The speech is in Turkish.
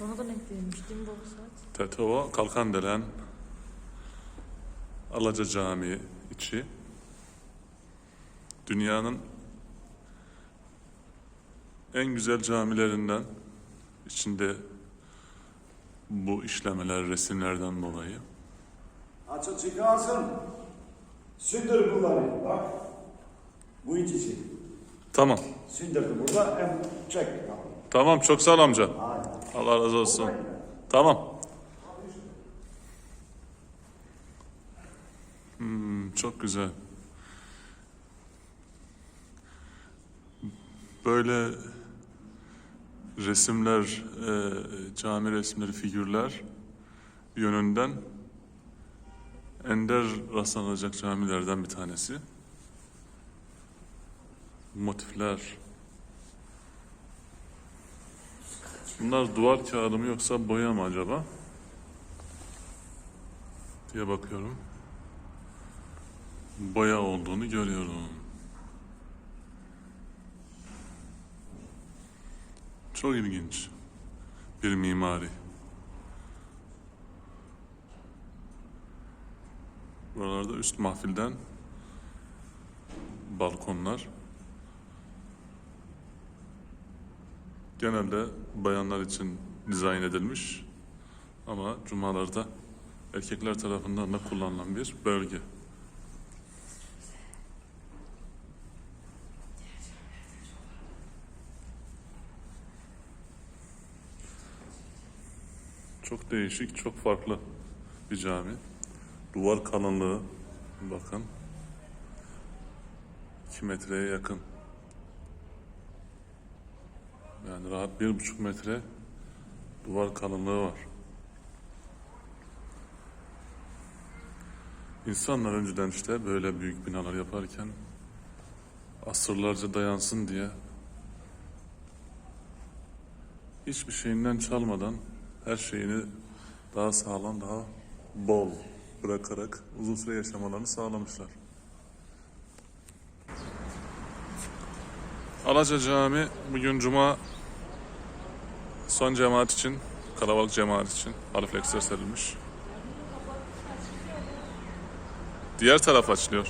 Sonradan eklenmiş değil mi baba saat? Tetova, Kalkandelen, Alaca Camii içi. Dünyanın en güzel camilerinden içinde bu işlemeler resimlerden dolayı. Açıl çıkarsın. Sündür bunları. Bak. Bu ikisi. Tamam. Sündürdü burada. Hem çek. Tamam çok sağ ol amca. Hadi. Allah razı olsun. Tamam. Hmm, çok güzel. Böyle resimler, e, cami resimleri, figürler yönünden ender rastlanacak camilerden bir tanesi. Motifler, Bunlar duvar kağıdı mı yoksa boya mı acaba? diye bakıyorum. Boya olduğunu görüyorum. Çok ilginç bir mimari. Buralarda üst mahfilden balkonlar. Genelde bayanlar için dizayn edilmiş ama cumalarda erkekler tarafından da kullanılan bir bölge. Çok değişik, çok farklı bir cami. Duvar kalınlığı bakın 2 metreye yakın. Yani rahat bir buçuk metre duvar kalınlığı var. İnsanlar önceden işte böyle büyük binalar yaparken asırlarca dayansın diye hiçbir şeyinden çalmadan her şeyini daha sağlam, daha bol bırakarak uzun süre yaşamalarını sağlamışlar. Alaca Cami bugün Cuma son cemaat için, kalabalık cemaat için alifleksler serilmiş. Diğer taraf açılıyor.